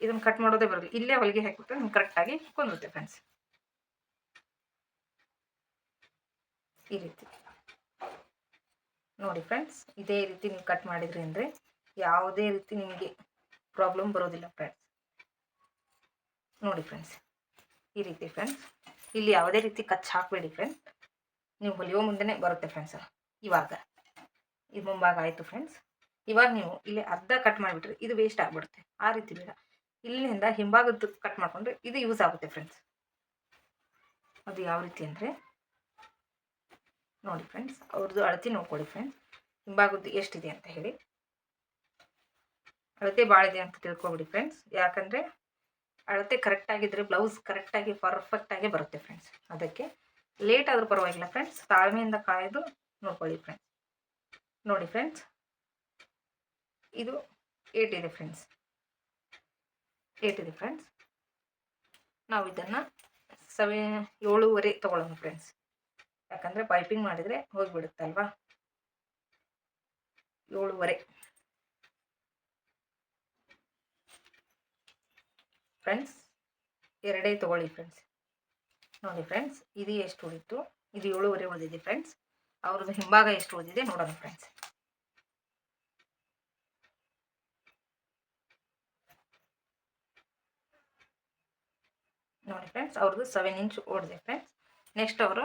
ಇದನ್ನು ಕಟ್ ಮಾಡೋದೇ ಬರೋದಿಲ್ಲ. ಇಲ್ಲೇ ಹೊಲಿಗೆ ಹಾಕಿಬಿಟ್ರೆ ನಿಮ್ಗೆ ಕರೆಕ್ಟಾಗಿ ಕೊಂದುತ್ತೆ ಫ್ರೆಂಡ್ಸ್ ಈ ರೀತಿ. ನೋಡಿ ಫ್ರೆಂಡ್ಸ್ ಇದೇ ರೀತಿ ನೀವು ಕಟ್ ಮಾಡಿದ್ರಿ ಅಂದರೆ ಯಾವುದೇ ರೀತಿ ನಿಮಗೆ ಪ್ರಾಬ್ಲಮ್ ಬರೋದಿಲ್ಲ ಫ್ರೆಂಡ್ಸ್ ನೋಡಿ ಫ್ರೆಂಡ್ಸ್ ಈ ರೀತಿ ಫ್ರೆಂಡ್ಸ್ ಇಲ್ಲಿ ಯಾವುದೇ ರೀತಿ ಕಚ್ ಹಾಕಬೇಡಿ ಫ್ರೆಂಡ್ಸ್ ನೀವು ಹೊಲಿಯೋ ಮುಂದೆನೇ ಬರುತ್ತೆ ಫ್ರೆಂಡ್ಸ್ ಇವಾಗ, ಇದು ಮುಂಭಾಗ ಆಯಿತು ಫ್ರೆಂಡ್ಸ್ ಇವಾಗ ನೀವು ಇಲ್ಲಿ ಅರ್ಧ ಕಟ್ ಮಾಡಿಬಿಟ್ರೆ ಇದು ವೇಸ್ಟ್ ಆಗಿಬಿಡುತ್ತೆ. ಆ ರೀತಿ ಬೇಡ. ಇಲ್ಲಿಂದ ಹಿಂಭಾಗದ್ದು ಕಟ್ ಮಾಡಿಕೊಂಡ್ರೆ ಇದು ಯೂಸ್ ಆಗುತ್ತೆ ಫ್ರೆಂಡ್ಸ್ ಅದು ಯಾವ ರೀತಿ ಅಂದರೆ, ನೋಡಿ ಫ್ರೆಂಡ್ಸ್ ಅವ್ರದ್ದು ಅಳತಿ ನೋಡ್ಕೊಳ್ಳಿ ಫ್ರೆಂಡ್ಸ್ ಹಿಂಭಾಗದ್ದು ಎಷ್ಟಿದೆ ಅಂತ ಹೇಳಿ. ಅಳತೆ ಭಾಳ ಅಂತ ತಿಳ್ಕೊಬಿಡಿ ಫ್ರೆಂಡ್ಸ್ ಯಾಕಂದರೆ ಅಳತೆ ಕರೆಕ್ಟಾಗಿದ್ದರೆ ಬ್ಲೌಸ್ ಕರೆಕ್ಟಾಗಿ ಪರ್ಫೆಕ್ಟಾಗಿ ಬರುತ್ತೆ ಫ್ರೆಂಡ್ಸ್ ಅದಕ್ಕೆ ಲೇಟ್ ಆದರೂ ಪರವಾಗಿಲ್ಲ ಫ್ರೆಂಡ್ಸ್ ತಾಳ್ಮೆಯಿಂದ ಕಾಯ್ದು ನೋಡ್ಕೊಳ್ಳಿ ಫ್ರೆಂಡ್ಸ್ ನೋಡಿ ಫ್ರೆಂಡ್ಸ್ ಇದು ಏಟ್ ಇದೆ ಫ್ರೆಂಡ್ಸ್ ಏಟ್ ಇದೆ ಫ್ರೆಂಡ್ಸ್ ನಾವು ಇದನ್ನು ಸೆವೆ ಏಳೂವರೆ ತಗೊಳ್ಳೋಣ ಫ್ರೆಂಡ್ಸ್ ಯಾಕಂದರೆ ಪೈಪಿಂಗ್ ಮಾಡಿದರೆ ಹೋಗಿಬಿಡುತ್ತಲ್ವಾ? ಏಳುವರೆ. ಫ್ರೆಂಡ್ಸ್ ಎರಡೇ ತೊಗೊಳ್ಳಿ ಫ್ರೆಂಡ್ಸ್ ನೋಡಿ ಫ್ರೆಂಡ್ಸ್ ಇದು ಎಷ್ಟು ಉಳಿತು? ಇದು ಏಳುವರೆ ಉಳಿದಿದೆ ಫ್ರೆಂಡ್ಸ್ ಅವ್ರದ್ದು ಹಿಂಭಾಗ ಎಷ್ಟು ಉಳಿದಿದೆ ನೋಡೋಣ ಫ್ರೆಂಡ್ಸ್ ನೋಡಿ ಫ್ರೆಂಡ್ಸ್ ಅವ್ರದ್ದು ಸೆವೆನ್ ಇಂಚ್ ಓಡಿದೆ ಫ್ರೆಂಡ್ಸ್ ನೆಕ್ಸ್ಟ್ ಅವರು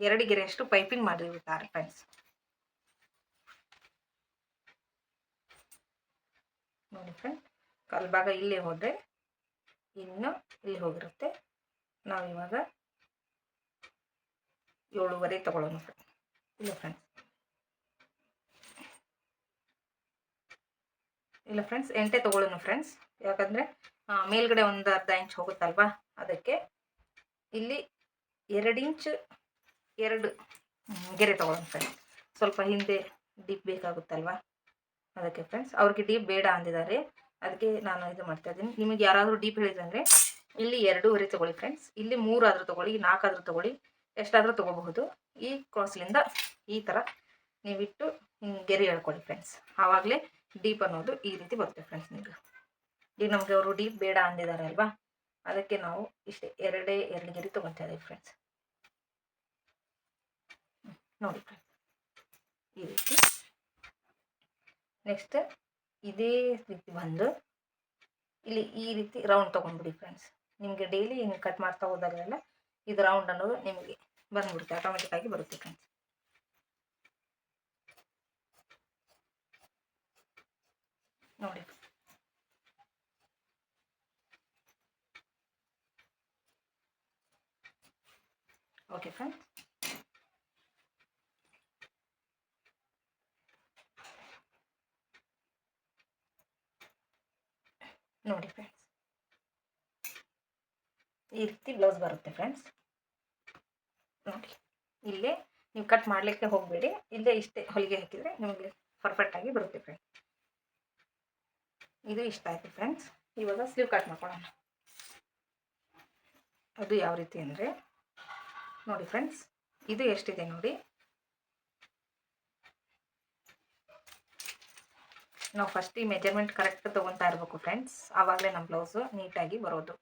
ಎರಡು ಗೆರೆಯಷ್ಟು ಪೈಪಿಂಗ್ ಮಾಡಿರುತ್ತಾರೆ ಫ್ರೆಂಡ್ಸ್ ನೋಡಿ ಫ್ರೆಂಡ್ಸ್ ಭಾಗ ಇಲ್ಲೇ ಹೋದರೆ ಇನ್ನು ಇಲ್ಲಿ ಹೋಗಿರುತ್ತೆ. ನಾವು ಇವಾಗ ಏಳುವರೆ ತಗೊಳ್ಳೋಣ ಇಲ್ಲ ಫ್ರೆಂಡ್ಸ್ ಇಲ್ಲ ಫ್ರೆಂಡ್ಸ್ ಎಂಟೆ ತಗೊಳ್ಳೋಣ ಫ್ರೆಂಡ್ಸ್ ಯಾಕಂದರೆ ಮೇಲ್ಗಡೆ ಒಂದು ಅರ್ಧ ಇಂಚ್ ಹೋಗುತ್ತಲ್ವಾ? ಅದಕ್ಕೆ ಇಲ್ಲಿ ಎರಡು ಇಂಚ್ ಎರಡು ಗೆರೆ ತಗೊಳ್ಳೋಣ ಫ್ರೆಂಡ್ಸ್ ಸ್ವಲ್ಪ ಹಿಂದೆ ಡೀಪ್ ಬೇಕಾಗುತ್ತಲ್ವಾ? ಅದಕ್ಕೆ ಫ್ರೆಂಡ್ಸ್ ಅವ್ರಿಗೆ ಡೀಪ್ ಬೇಡ ಅಂದಿದ್ದಾರೆ. ಅದಕ್ಕೆ ನಾನು ಇದು ಮಾಡ್ತಾ ಇದ್ದೀನಿ. ನಿಮಗೆ ಯಾರಾದರೂ ಡೀಪ್ ಹೇಳಿದ್ರೆ ಇಲ್ಲಿ ಎರಡೂವರೆ ತಗೊಳ್ಳಿ ಫ್ರೆಂಡ್ಸ್ ಇಲ್ಲಿ ಮೂರಾದರೂ ತೊಗೊಳ್ಳಿ, ನಾಲ್ಕಾದರೂ ತೊಗೊಳ್ಳಿ, ಎಷ್ಟಾದರೂ ತೊಗೋಬಹುದು. ಈ ಕ್ರಾಸ್ಲಿಂದ ಈ ಥರ ನೀವಿಟ್ಟು ಗೆರೆ ಹೇಳ್ಕೊಳ್ಳಿ ಫ್ರೆಂಡ್ಸ್ ಆವಾಗಲೇ ಡೀಪ್ ಅನ್ನೋದು ಈ ರೀತಿ ಬರುತ್ತೆ ಫ್ರೆಂಡ್ಸ್ ನಿಮಗೆ. ಈಗ ನಮಗೆ ಅವರು ಡೀಪ್ ಬೇಡ ಅಂದಿದ್ದಾರೆ ಅಲ್ವಾ? ಅದಕ್ಕೆ ನಾವು ಇಷ್ಟೇ ಎರಡೇ ಎರಡು ಗೆರೆ ತೊಗೊಳ್ತಾ ಇದ್ದೀವಿ ಫ್ರೆಂಡ್ಸ್ ನೋಡಿ ಫ್ರೆಂಡ್ಸ್ ಈ ರೀತಿ. ನೆಕ್ಸ್ಟ್ ಇದೇ ರೀತಿ ಬಂದು ಇಲ್ಲಿ ಈ ರೀತಿ ರೌಂಡ್ ತೊಗೊಂಡ್ಬಿಡಿ ಫ್ರೆಂಡ್ಸ್ ನಿಮಗೆ ಡೈಲಿ ಹಿಂಗೆ ಕಟ್ ಮಾಡ್ತಾ ಹೋದಾಗಲೆಲ್ಲ ಇದು ರೌಂಡ್ ಅನ್ನೋದು ನಿಮಗೆ ಬಂದ್ಬಿಡುತ್ತೆ ಆಟೋಮೆಟಿಕ್ ಆಗಿ ಬರುತ್ತೆ ಫ್ರೆಂಡ್ಸ್ ನೋಡಿ. ಓಕೆ ಫ್ರೆಂಡ್ಸ್ ನೋಡಿ ಫ್ರೆಂಡ್ಸ್ ಈ ರೀತಿ ಬ್ಲೌಸ್ ಬರುತ್ತೆ ಫ್ರೆಂಡ್ಸ್ ನೋಡಿ, ಇಲ್ಲೇ ನೀವು ಕಟ್ ಮಾಡಲಿಕ್ಕೆ ಹೋಗಬೇಡಿ. ಇಲ್ಲೇ ಇಷ್ಟೇ ಹೊಲಿಗೆ ಹಾಕಿದರೆ ನಿಮಗೆ ಪರ್ಫೆಕ್ಟಾಗಿ ಬರುತ್ತೆ ಫ್ರೆಂಡ್ಸ್ ಇದು ಇಷ್ಟ ಆಯಿತು ಫ್ರೆಂಡ್ಸ್ ಇವಾಗ ಸ್ಲೀವ್ ಕಟ್ ಮಾಡ್ಕೊಳ್ಳೋಣ. ಅದು ಯಾವ ರೀತಿ ಅಂದರೆ, ನೋಡಿ ಫ್ರೆಂಡ್ಸ್ ಇದು ಎಷ್ಟಿದೆ ನೋಡಿ. ನಾವು ಫಸ್ಟ್ ಈ ಮೆಜರ್ಮೆಂಟ್ ಕರೆಕ್ಟ್ ತೊಗೊತಾ ಇರಬೇಕು ಫ್ರೆಂಡ್ಸ್ ಆವಾಗಲೇ ನಮ್ಮ ಬ್ಲೌಸು ನೀಟಾಗಿ ಬರೋದು.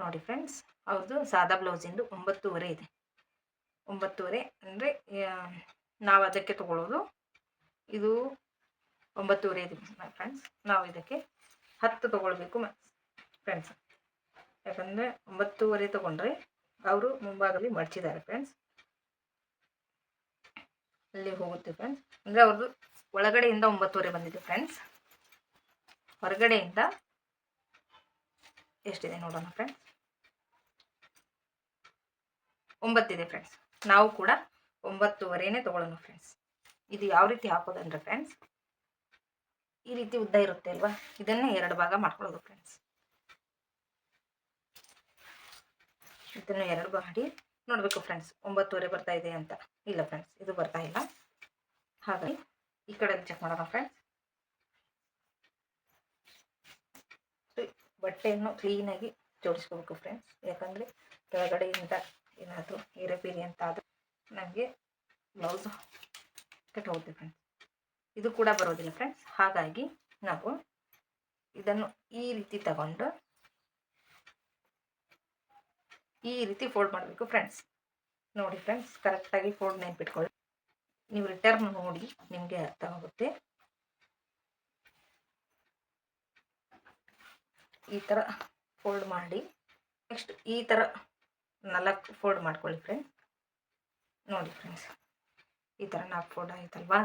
ನೋಡಿ ಫ್ರೆಂಡ್ಸ್ ಅವ್ರದ್ದು ಸಾದಾ ಬ್ಲೌಸಿಂದು ಒಂಬತ್ತುವರೆ ಇದೆ. ಒಂಬತ್ತುವರೆ ಅಂದರೆ ನಾವು ಅದಕ್ಕೆ ತಗೊಳ್ಳೋದು ಇದು ಒಂಬತ್ತುವರೆ ಇದೆ ಫ್ರೆಂಡ್ಸ್ ನಾವು ಇದಕ್ಕೆ ಹತ್ತು ತೊಗೊಳ್ಬೇಕು ಫ್ರೆಂಡ್ಸ್ ಯಾಕಂದರೆ ಒಂಬತ್ತುವರೆ ತೊಗೊಂಡ್ರೆ ಅವರು ಮುಂಭಾಗದಲ್ಲಿ ಮಡಚಿದ್ದಾರೆ ಫ್ರೆಂಡ್ಸ್ ಅಲ್ಲಿ ಹೋಗುತ್ತೆ ಫ್ರೆಂಡ್ಸ್ ಅಂದರೆ ಅವ್ರದ್ದು ಒಳಗಡೆಯಿಂದ ಒಂಬತ್ತುವರೆ ಬಂದಿದೆ ಫ್ರೆಂಡ್ಸ್ ಹೊರಗಡೆಯಿಂದ ಎಷ್ಟಿದೆ ನೋಡೋಣ ಫ್ರೆಂಡ್ಸ್ ಒಂಬತ್ತಿದೆ ಫ್ರೆಂಡ್ಸ್ ನಾವು ಕೂಡ ಒಂಬತ್ತುವರೆನೇ ತಗೊಳ್ಳೋಣ ಫ್ರೆಂಡ್ಸ್ ಇದು ಯಾವ ರೀತಿ ಹಾಕೋದಂದ್ರೆ ಫ್ರೆಂಡ್ಸ್ ಈ ರೀತಿ ಉದ್ದ ಇರುತ್ತೆ ಅಲ್ವಾ? ಇದನ್ನೇ ಎರಡು ಭಾಗ ಮಾಡ್ಕೊಳ್ಳೋದು ಫ್ರೆಂಡ್ಸ್ ಇದನ್ನು ಎರಡು ಮಾಡಿ ನೋಡಬೇಕು ಫ್ರೆಂಡ್ಸ್ ಒಂಬತ್ತುವರೆ ಬರ್ತಾ ಇದೆ ಅಂತ. ಇಲ್ಲ ಫ್ರೆಂಡ್ಸ್ ಇದು ಬರ್ತಾ ಇಲ್ಲ. ಹಾಗಾಗಿ ಈ ಕಡೆ ಚೆಕ್ ಮಾಡೋಣ ಫ್ರೆಂಡ್ಸ್ ಬಟ್ಟೆಯನ್ನು ಕ್ಲೀನಾಗಿ ಜೋಡಿಸ್ಕೋಬೇಕು ಫ್ರೆಂಡ್ಸ್ ಯಾಕಂದರೆ ಕೆಳಗಡೆಯಿಂದ ಏನಾದರೂ ಏರಪೀರಿ ಅಂತ ನಮಗೆ ಬ್ಲೌಸ್ ಕೆಟ್ಟೋಗುತ್ತೆ ಫ್ರೆಂಡ್ಸ್ ಇದು ಕೂಡ ಬರೋದಿಲ್ಲ ಫ್ರೆಂಡ್ಸ್ ಹಾಗಾಗಿ ನಾವು ಇದನ್ನು ಈ ರೀತಿ ತಗೊಂಡು ಈ ರೀತಿ ಫೋಲ್ಡ್ ಮಾಡಬೇಕು ಫ್ರೆಂಡ್ಸ್ ನೋಡಿ ಫ್ರೆಂಡ್ಸ್ ಕರೆಕ್ಟಾಗಿ ಫೋಲ್ಡ್ ನೆನ್ಪಿಟ್ಕೊಳ್ಳಿ. ನೀವು ರಿಟರ್ನ್ ನೋಡಿ ನಿಮಗೆ ಅರ್ಥ ಆಗುತ್ತೆ. ಈ ಥರ ಫೋಲ್ಡ್ ಮಾಡಿ ನೆಕ್ಸ್ಟ್ ಈ ಥರ ನಾಲ್ಕು ಫೋಲ್ಡ್ ಮಾಡ್ಕೊಳ್ಳಿ ಫ್ರೆಂಡ್ಸ್ ನೋಡಿ ಫ್ರೆಂಡ್ಸ್ ಈ ಥರ ನಾಲ್ಕು ಫೋಲ್ಡ್ ಆಯ್ತಲ್ವಾ?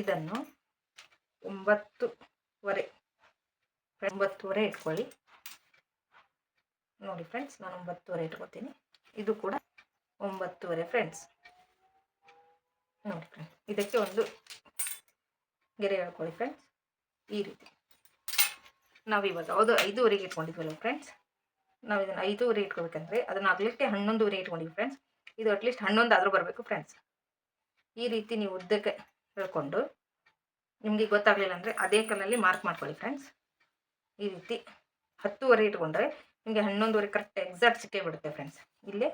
ಇದನ್ನು ಒಂಬತ್ತುವರೆ ಒಂಬತ್ತುವರೆ ಇಟ್ಕೊಳ್ಳಿ. ನೋಡಿ ಫ್ರೆಂಡ್ಸ್ ನಾನು ಒಂಬತ್ತುವರೆ ಇಟ್ಕೋತೀನಿ. ಇದು ಕೂಡ ಒಂಬತ್ತುವರೆ ಫ್ರೆಂಡ್ಸ್ ನೋಡಿ ಫ್ರೆಂಡ್ಸ್ ಇದಕ್ಕೆ ಒಂದು ಗೆರೆ ಹೇಳ್ಕೊಳ್ಳಿ ಫ್ರೆಂಡ್ಸ್ ಈ ರೀತಿ. ನಾವು ಇವಾಗ ಅದು ಐದೂವರೆಗೆ ಇಟ್ಕೊಂಡಿದ್ವಲ್ಲ ಫ್ರೆಂಡ್ಸ್ ನಾವು ಇದನ್ನು ಐದೂವರೆ ಇಟ್ಕೋಬೇಕಂದ್ರೆ ಅದನ್ನು ಆಗಲಿಕ್ಕೆ ಹನ್ನೊಂದುವರೆ ಇಟ್ಕೊಂಡಿವಿ ಫ್ರೆಂಡ್ಸ್ ಇದು ಅಟ್ಲೀಸ್ಟ್ ಹನ್ನೊಂದು ಆದರೂ ಬರಬೇಕು ಫ್ರೆಂಡ್ಸ್ ಈ ರೀತಿ ನೀವು ಉದ್ದಕ್ಕೆ ಹೇಳ್ಕೊಂಡು ನಿಮಗೆ ಗೊತ್ತಾಗಲಿಲ್ಲ ಅಂದರೆ ಅದೇ ಕಲ್ಲಲ್ಲಿ ಮಾರ್ಕ್ ಮಾಡ್ಕೊಳ್ಳಿ ಫ್ರೆಂಡ್ಸ್ ಈ ರೀತಿ ಹತ್ತುವರೆ ಇಟ್ಕೊಂಡ್ರೆ ನಿಮಗೆ ಹನ್ನೊಂದುವರೆ ಕರೆಕ್ಟ್ ಎಕ್ಸಾಕ್ಟ್ ಸಿಕ್ಕೇ ಬಿಡುತ್ತೆ ಫ್ರೆಂಡ್ಸ್ ಇಲ್ಲೇ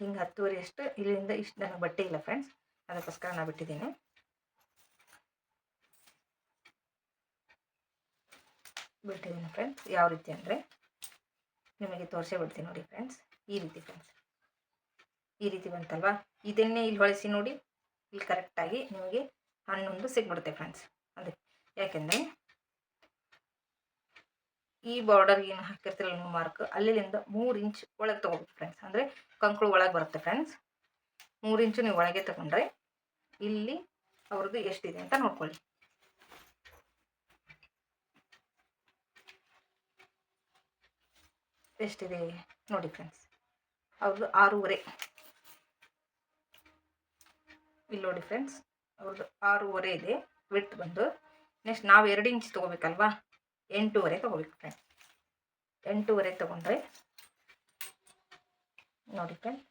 ಹಿಂಗೆ ಹತ್ತುವರೆ ಅಷ್ಟು, ಇಲ್ಲಿಂದ ಇಷ್ಟು ನನಗೆ ಬಟ್ಟೆ ಇಲ್ಲ ಫ್ರೆಂಡ್ಸ್ ಅದಕ್ಕೋಸ್ಕರ ನಾನು ಬಿಟ್ಟಿದ್ದೀನಿ. ಬಿಟ್ಟಿದ್ದೀನಿ ಫ್ರೆಂಡ್ಸ್ ಯಾವ ರೀತಿ ಅಂದರೆ ನಿಮಗೆ ತೋರಿಸೇ ಬಿಡ್ತೀನಿ ನೋಡಿ ಫ್ರೆಂಡ್ಸ್ ಈ ರೀತಿ ಫ್ರೆಂಡ್ಸ್ ಈ ರೀತಿ ಬಂತಲ್ವಾ? ಇದನ್ನೇ ಇಲ್ಲಿ ಹೊಳಿಸಿ ನೋಡಿ. ಇಲ್ಲಿ ಕರೆಕ್ಟಾಗಿ ನಿಮಗೆ ಹನ್ನೊಂದು ಸಿಗ್ಬಿಡುತ್ತೆ ಫ್ರೆಂಡ್ಸ್ ಅದಕ್ಕೆ ಯಾಕೆಂದರೆ ಈ ಬಾರ್ಡರ್ ಏನು ಹಾಕಿರ್ತಿರಲ್ಲ ಮಾರ್ಕ್ ಅಲ್ಲಿಂದ ಮೂರು ಇಂಚ್ ಒಳಗೆ ತೊಗೋಬೇಕು ಫ್ರೆಂಡ್ಸ್ ಅಂದರೆ ಕಂಕುಳು ಒಳಗೆ ಬರುತ್ತೆ ಫ್ರೆಂಡ್ಸ್ ಮೂರು ಇಂಚು ನೀವು ಒಳಗೆ ತಗೊಂಡ್ರೆ ಇಲ್ಲಿ ಅವ್ರದ್ದು ಎಷ್ಟಿದೆ ಅಂತ ನೋಡ್ಕೊಳ್ಳಿ. ಎಷ್ಟಿದೆ? ನೋಡಿ ಫ್ರೆಂಡ್ಸ್ ಅವ್ರದ್ದು ಆರೂವರೆ. ಇಲ್ಲಿ ನೋಡಿ ಫ್ರೆಂಡ್ಸ್ ಅವ್ರದ್ದು ಆರೂವರೆ ಇದೆ ವಿಟ್ ಬಂದು. ನೆಕ್ಸ್ಟ್ ನಾವು ಎರಡು ಇಂಚ್ ತೊಗೋಬೇಕಲ್ವಾ? ಎಂಟೂವರೆ ತೊಗೋಬೇಕು ಫ್ರೆಂಡ್ಸ್ ಎಂಟೂವರೆ ತೊಗೊಂಡ್ರೆ, ನೋಡಿ ಫ್ರೆಂಡ್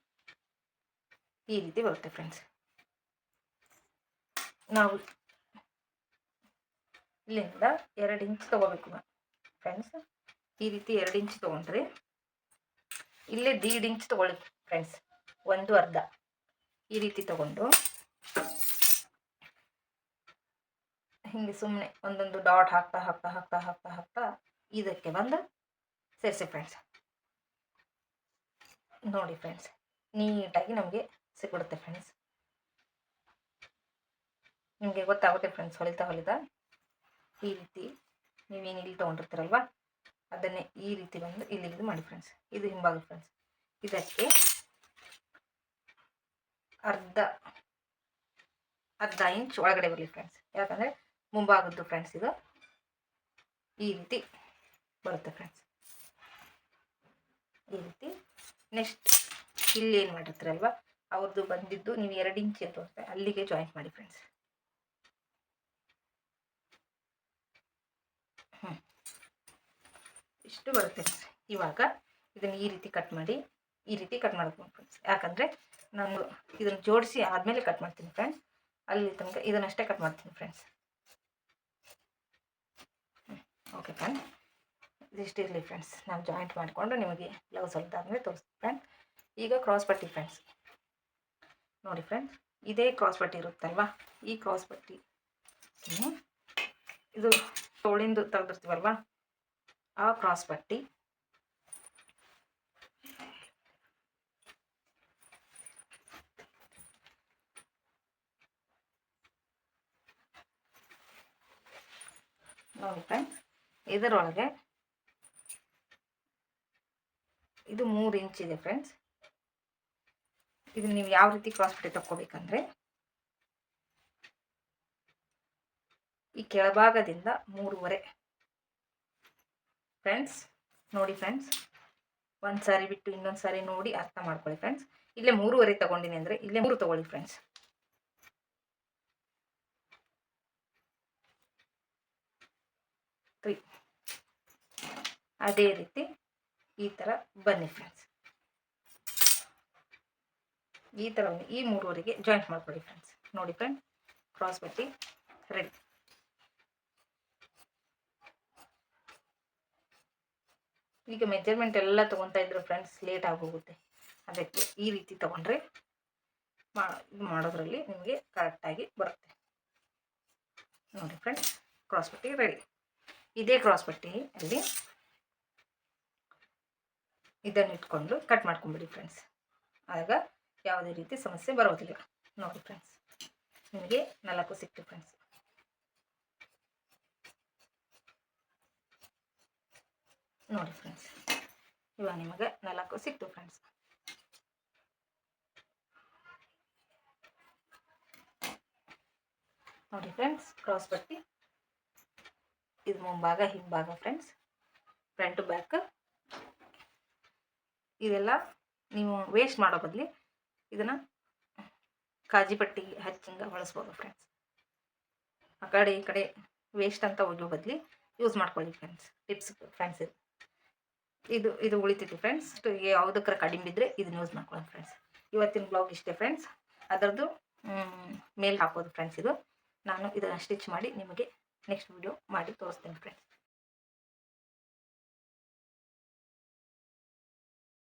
ಈ ರೀತಿ ಬರುತ್ತೆ ಫ್ರೆಂಡ್ಸ್ ನಾವು ಇಲ್ಲಿಂದ ಎರಡು ಇಂಚ್ ತೊಗೋಬೇಕು ಫ್ರೆಂಡ್ಸ್ ಈ ರೀತಿ ಎರಡು ಇಂಚ್ ತೊಗೊಂಡ್ರಿ. ಇಲ್ಲೇ ದೀಡ್ ಇಂಚ್ ತೊಗೊಳ್ಳಿ ಫ್ರೆಂಡ್ಸ್ ಒಂದು ಅರ್ಧ. ಈ ರೀತಿ ತಗೊಂಡು. ಹಿಂಗೆ ಸುಮ್ಮನೆ ಒಂದೊಂದು ಡಾಟ್ ಹಾಕ್ತಾ ಹಾಕ್ತಾ ಹಾಕ್ತಾ ಹಾಕ್ತಾ ಹಾಕ್ತಾ ಇದಕ್ಕೆ ಬಂದು ಸೇರಿಸಿ ಫ್ರೆಂಡ್ಸ್ ನೋಡಿ ಫ್ರೆಂಡ್ಸ್ ನೀಟಾಗಿ ನಮಗೆ ಸಿಕ್ಕಿಡುತ್ತೆ ಫ್ರೆಂಡ್ಸ್ ನಿಮಗೆ ಗೊತ್ತಾಗುತ್ತೆ ಫ್ರೆಂಡ್ಸ್ ಹೊಲಿತಾ ಹೊಲಿತಾ. ಈ ರೀತಿ ನೀವೇನು ಇಲ್ಲಿ ತೊಗೊಂಡಿರ್ತೀರಲ್ವ? ಅದನ್ನೇ ಈ ರೀತಿ ಬಂದು ಇಲ್ಲಿ ಇದು ಮಾಡಿ ಫ್ರೆಂಡ್ಸ್ ಇದು ಹಿಂಭಾಗ ಫ್ರೆಂಡ್ಸ್ ಇದಕ್ಕೆ ಅರ್ಧ ಅರ್ಧ ಇಂಚ್ ಒಳಗಡೆ ಬರಲಿ ಫ್ರೆಂಡ್ಸ್ ಯಾಕಂದರೆ ಮುಂಭಾಗದ್ದು ಫ್ರೆಂಡ್ಸ್ ಇದು. ಈ ರೀತಿ ಬರುತ್ತೆ ಫ್ರೆಂಡ್ಸ್ ಈ ರೀತಿ ನೆಕ್ಸ್ಟ್ ಇಲ್ಲಿ ಏನು ಮಾಡಿರ್ತೀರಲ್ವ ಅವ್ರದ್ದು ಬಂದಿದ್ದು ನೀವು ಎರಡು ಇಂಚ್ ಅಂತ ಅಲ್ಲಿಗೆ ಜಾಯಿಂಟ್ ಮಾಡಿ ಫ್ರೆಂಡ್ಸ್ ಹ್ಞೂ ಇಷ್ಟು ಬರುತ್ತೆ ಫ್ರೆಂಡ್ಸ್. ಇವಾಗ ಇದನ್ನು ಈ ರೀತಿ ಕಟ್ ಮಾಡಿ, ಈ ರೀತಿ ಕಟ್ ಮಾಡ್ಕೊಂಡು ಫ್ರೆಂಡ್ಸ್. ಯಾಕಂದರೆ ನಾನು ಇದನ್ನು ಜೋಡಿಸಿ ಆದಮೇಲೆ ಕಟ್ ಮಾಡ್ತೀನಿ ಫ್ರೆಂಡ್ಸ್. ಅಲ್ಲಿ ತನಕ ಇದನ್ನಷ್ಟೇ ಕಟ್ ಮಾಡ್ತೀನಿ ಫ್ರೆಂಡ್ಸ್. ಓಕೆ ಫ್ರೆಂಡ್ ಇದಿಷ್ಟಿರಲಿ ಫ್ರೆಂಡ್ಸ್. ನಾನು ಜಾಯಿಂಟ್ ಮಾಡಿಕೊಂಡು ನಿಮಗೆ ಬ್ಲೌಸ್ ಹೊಲ್ದಾದ್ಮೇಲೆ ತೋರಿಸ್ತೀನಿ ಫ್ರೆಂಡ್ಸ್. ಈಗ ಕ್ರಾಸ್ ಪಟ್ಟಿ ಫ್ರೆಂಡ್ಸ್. ನೋಡಿ ಫ್ರೆಂಡ್ಸ್, ಇದೇ ಕ್ರಾಸ್ ಪಟ್ಟಿ ಇರುತ್ತಲ್ವಾ? ಈ ಕ್ರಾಸ್ ಪಟ್ಟಿ. ಇದು ತೋಳಿಂದು ತೆಗೆದಿರ್ತೀವಲ್ವಾ? ಆ ಕ್ರಾಸ್ ಪಟ್ಟಿ. ನೋಡಿ ಫ್ರೆಂಡ್ಸ್ ಇದರೊಳಗೆ ಇದು ಮೂರು ಇಂಚ್ ಇದೆ ಫ್ರೆಂಡ್ಸ್ ಇದು ನೀವು ಯಾವ ರೀತಿ ಕ್ರಾಸ್ ಪಟ್ಟಿ ತಕ್ಕೋಬೇಕಂದ್ರೆ ಈ ಕೆಳಭಾಗದಿಂದ ಮೂರುವರೆ ಫ್ರೆಂಡ್ಸ್, ನೋಡಿ ಫ್ರೆಂಡ್ಸ್, ಒಂದು ಸಾರಿ ಬಿಟ್ಟು ಇನ್ನೊಂದು ಸಾರಿ ನೋಡಿ ಅರ್ಥ ಮಾಡ್ಕೊಳ್ಳಿ ಫ್ರೆಂಡ್ಸ್. ಇಲ್ಲೇ ಮೂರುವರೆ ತಗೊಂಡಿನಿ ಅಂದರೆ ಇಲ್ಲೇ ಮೂರು ತಗೊಳ್ಳಿ ಫ್ರೆಂಡ್ಸ್. ತ್ರೀ ಅದೇ ರೀತಿ ಈ ಥರ ಬನ್ನಿ ಫ್ರೆಂಡ್ಸ್. ಈ ಥರ ಈ ಮೂರುವರೆಗೆ ಜಾಯಿಂಟ್ ಮಾಡ್ಕೊಳ್ಳಿ ಫ್ರೆಂಡ್ಸ್. ನೋಡಿ ಫ್ರೆಂಡ್ ಕ್ರಾಸ್ ಬಟ್ಟಿ ರೆಡಿ ಈಗ ಮೆಜರ್ಮೆಂಟ್ ಎಲ್ಲ ತೊಗೊತಾ ಇದ್ರು ಫ್ರೆಂಡ್ಸ್ ಲೇಟ್ ಆಗೋಗುತ್ತೆ. ಅದಕ್ಕೆ ಈ ರೀತಿ ತೊಗೊಂಡ್ರೆ ಮಾಡೋದ್ರಲ್ಲಿ ನಿಮಗೆ ಕರೆಕ್ಟಾಗಿ ಬರುತ್ತೆ. ನೋಡಿ ಫ್ರೆಂಡ್ಸ್ ಕ್ರಾಸ್ ಪಟ್ಟಿ ರೆಡಿ ಇದೇ ಕ್ರಾಸ್ ಪಟ್ಟಿ ಅಲ್ಲಿ ಇದನ್ನು ಇಟ್ಕೊಂಡು ಕಟ್ ಮಾಡ್ಕೊಂಬಿಡಿ ಫ್ರೆಂಡ್ಸ್ ಆಗ ಯಾವುದೇ ರೀತಿ ಸಮಸ್ಯೆ ಬರೋದಿಲ್ಲ. ನೋಡಿ ಫ್ರೆಂಡ್ಸ್ ನಿಮಗೆ ನಾಲ್ಕು ಸಿಕ್ತು ಫ್ರೆಂಡ್ಸ್ ನೋಡಿ ಫ್ರೆಂಡ್ಸ್ ಇವಾಗ ನಿಮಗೆ ನಾಲ್ಕು ಸಿಕ್ತು ಫ್ರೆಂಡ್ಸ್ ನೋಡಿ ಫ್ರೆಂಡ್ಸ್ ಕ್ರಾಸ್ ಪಟ್ಟಿ ಇದು ಮುಂಭಾಗ, ಹಿಂಭಾಗ ಫ್ರೆಂಡ್ಸ್ ಫ್ರಂಟ್ ಬ್ಯಾಕ್ ಇದೆಲ್ಲ ನೀವು ವೇಸ್ಟ್ ಮಾಡೋ ಬದಲಿ ಇದನ್ನು ಕಾಜಿ ಪಟ್ಟಿ ಹಚ್ಚಿಂಗ ಬಳಸ್ಬೋದು ಫ್ರೆಂಡ್ಸ್ ಆ ಕಡೆ ಈ ಕಡೆ ವೇಸ್ಟ್ ಅಂತ ಹೋಗೋ ಬದಲಿ ಯೂಸ್ ಮಾಡ್ಕೊಳ್ಳಿ ಫ್ರೆಂಡ್ಸ್ ಟಿಪ್ಸ್ ಫ್ರೆಂಡ್ಸ್ ಇದು ಇದು ಇದು ಉಳಿತೈತಿ ಫ್ರೆಂಡ್ಸ್ ಯಾವುದಕ್ಕರ ಕಡಿಮೆ ಬಿದ್ದರೆ ಇದನ್ನ ಯೂಸ್ ಮಾಡ್ಕೊಳ್ಳಿ ಫ್ರೆಂಡ್ಸ್ ಇವತ್ತಿನ ಬ್ಲಾಗ್ ಇಷ್ಟೇ ಫ್ರೆಂಡ್ಸ್ ಅದರದ್ದು ಮೇಲೆ ಹಾಕೋದು ಫ್ರೆಂಡ್ಸ್ ಇದು. ನಾನು ಇದನ್ನು ಸ್ಟಿಚ್ ಮಾಡಿ ನಿಮಗೆ ನೆಕ್ಸ್ಟ್ ವಿಡಿಯೋ ಮಾಡಿ ತೋರಿಸ್ತೀನಿ ಫ್ರೆಂಡ್ಸ್